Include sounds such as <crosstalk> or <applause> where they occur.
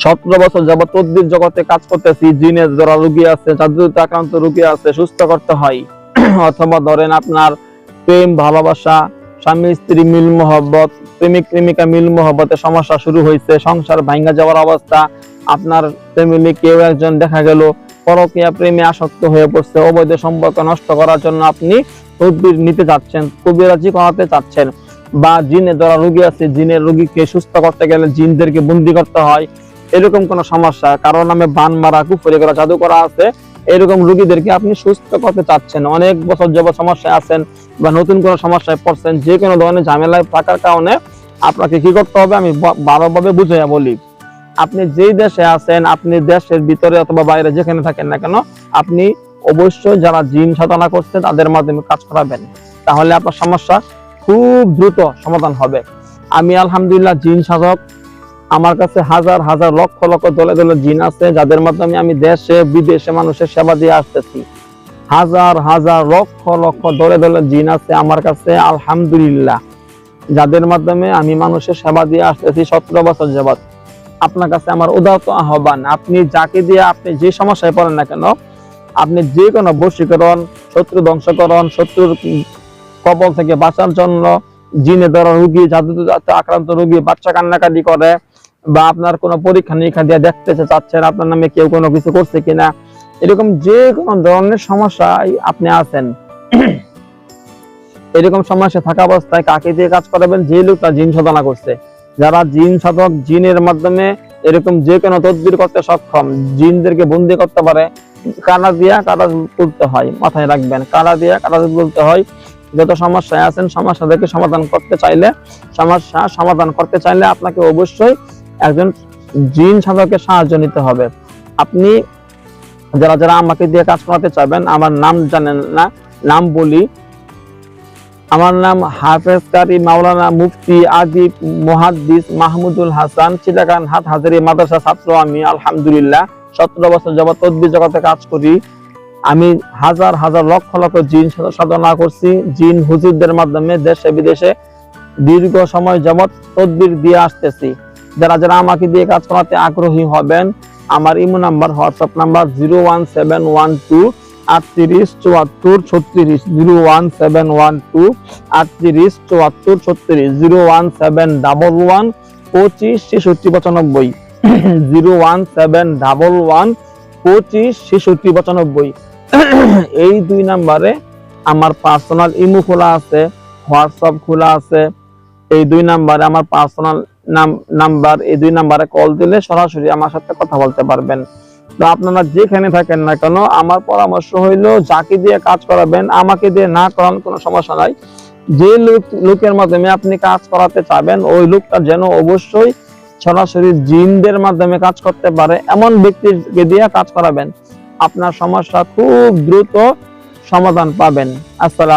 সতেরো বছর তদ্বির জগতে কাজ করতেছি জিনের যারা রুগী আছে আক্রান্ত রুগী আছে, সুস্থ করতে হয়। <clears throat> অথবা ধরেন আপনার প্রেম, ভালোবাসা, স্বামী, স্ত্রী, মিল মোহব্বত, প্রেমিক, প্রেমিকা, মিল সমস্যা শুরু হয়েছে, সংসার ভাঙ্গা যাওয়ার অবস্থা, আপনার ফ্যামিলি কেউ একজন দেখা গেল, পরকীয়া প্রেমে আসক্ত হয়ে পড়ছে, অবৈধ সম্পর্ক নষ্ট করার জন্য আপনি তদবির নিতে চাচ্ছেন কবিরাজি করাতে চাচ্ছেন বা জিনে দ্বারা রুগী আছে, জিনের রুগীকে সুস্থ করতে গেলে জিনদেরকে বন্দি করতে হয় এরকম কোন সমস্যা, কারও নামে বান মারা, কুফরি করা, জাদু করা আছে, এরকম রোগীদেরকে আপনি সুস্থ করতে চাচ্ছেন। অনেক বছর যাবত সমস্যায় আছেন বা নতুন কোনো সমস্যায় পড়ছেন, যে কোনো ধরনের ঝামেলায় থাকার কারণে আপনাকে কি করতে হবে? আমি ভালোভাবে বুঝাইয়া বলি। আপনি যেই দেশে আছেন, আপনি দেশের ভিতরে অথবা বাইরে যেখানে থাকেন না কেন, আপনি অবশ্যই যারা জিন সাধনা করছে, তাদের মাধ্যমে কাজ করাবেন। তাহলে আপনার সমস্যা খুব দ্রুত সমাধান হবে। আমি আলহামদুলিল্লাহ জিন সাধক আমার কাছে হাজার হাজার লক্ষ লক্ষ দলে দলে জিন আছে, যাদের মাধ্যমে আমি দেশে, বিদেশে মানুষের সেবা দিয়ে আসতেছি। হাজার হাজার লক্ষ লক্ষ দলে দলে জিন আছে আমার কাছে, আলহামদুলিল্লাহ। যাদের মাধ্যমে আমি মানুষের সেবা দিয়ে আসতেছি সতেরো বছর যাবত আপনার কাছে আমার উদাহরণ আহ্বান, আপনি যাকে দিয়ে আপনি যে সমস্যায় পড়েন না কেন, আপনি যে কোনো বশীকরণ, শত্রু ধ্বংসকরণ শত্রুর কবল থেকে বাঁচার জন্য জিনে ধরা রুগী জাদু আক্রান্ত রুগী, বাচ্চা কান্নাকাটি করে বা আপনার কোনো পরীক্ষা নিরীক্ষা দিয়ে দেখতে চাচ্ছেন আপনার নামে কেউ কোনো কিছু করছে কিনা, এরকম যে কোনো ধরনের সমস্যায় আপনি আছেন। <clears throat> এরকম সমস্যা থাকা অবস্থায় কাকে দিয়ে কাজ করাবেন? যে লোকটা জিন সাধনা করছে। যারা জিন সাধক, জিনের মাধ্যমে এরকম যে কোনো তদবির করতে সক্ষম, জিনদেরকে বন্দি করতে পারে কাটা দিয়া কাটা তুলতে হয়? মাথায় রাখবেন কাটা দিয়া কাটা তুলতে হয়? যত সমস্যায় আছেন সমস্যা থেকে সমাধান করতে চাইলে, সমস্যা সমাধান করতে চাইলে আপনাকে অবশ্যই একজন জিন সাধকের সাহায্য নিতে হবে। আপনি যারা যারা আমাকে দিয়ে কাজ করাতে চাইবেন, আমার নাম জানেন না, নাম বলি। আমার নাম হাফেজ কারি, মাওলানা মুফতি আদিব মুহাদ্দিস মাহমুদুল হাসান চিটাগান হাত হাজারি মাদ্রাসা ছাত্র আমি, আলহামদুলিল্লাহ। সতেরো বছর যাবত তদ্বির জগতে কাজ করি। আমি হাজার হাজার লক্ষ লক্ষ জিন সাধনা করছি। জিন হুজুরদের মাধ্যমে দেশে, বিদেশে দীর্ঘ সময় যাবত তদবির দিয়ে আসতেছি। যারা যারা আমাকে দিয়ে কাজ করাতে আগ্রহী হবেন, আমার imo number, WhatsApp number zero one seven one two আটত্রিশ চুয়াত্তর ছত্রিশ zero one seven one two আটত্রিশ চুয়াত্তর ছত্রিশ zero one seven double one পঁচিশ ছেষট্টি পঁচানব্বই। Zero one seven double one পঁচিশ ছেষট্টি পঁচানব্বই। <coughs> এই দুই নাম্বারে আমার পার্সোনাল ইমো খোলা আছে হোয়াটসঅ্যাপ খোলা আছে। এই দুই নাম্বারে আমার পার্সোনাল নাম্বার, এই দুই নাম্বারে কল দিলে সরাসরি আমার সাথে কথা বলতে পারবেন। তো আপনারা যেখানে থাকেন না কেন, আমার পরামর্শ হইল যাকে দিয়ে কাজ করাবেন, আমাকে দিয়ে না করান কোনো সমস্যা নাই। যে লোক, লোকের মাধ্যমে আপনি কাজ করাতে চাবেন, ওই লোকটা যেন অবশ্যই সরাসরি জিনদের মাধ্যমে কাজ করতে পারে, এমন ব্যক্তিকে দিয়ে কাজ করাবেন। আপনার সমস্যা খুব দ্রুত সমাধান পাবেন। আসসালাম